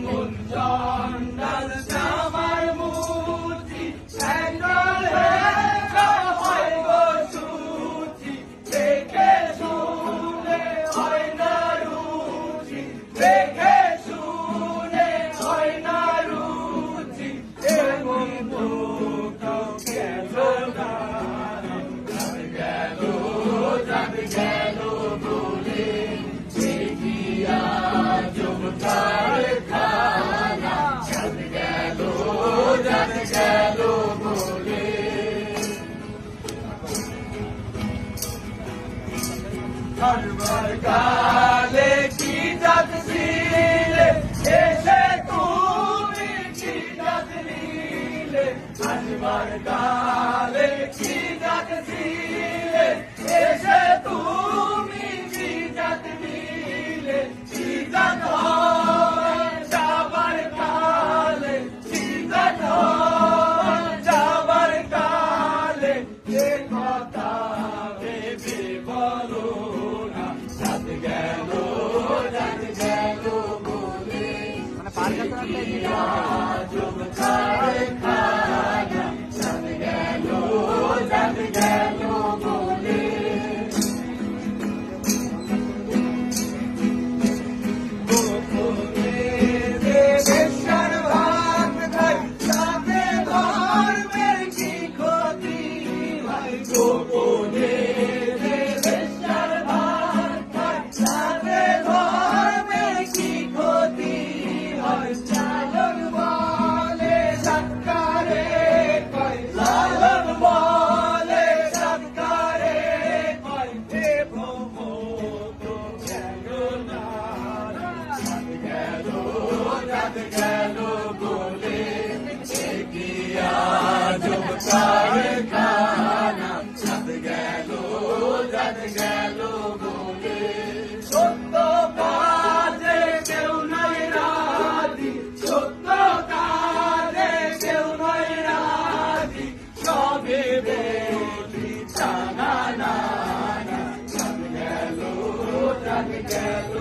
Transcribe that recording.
문자. হনুমান কালে কি জাত ছিলে? এসে তুমি কি জাত লীলে হনুমান কালে Margaret রাত গেল বলে কি আজব কারখানা চাঁদ গেল চাঁদ গেল বলে সত্য কাজে কেউ নাই রাতি সত্য কাজে কেউ নাই রাতি সবে বেটি চানা না চাঁদ গেল চাঁদ গেল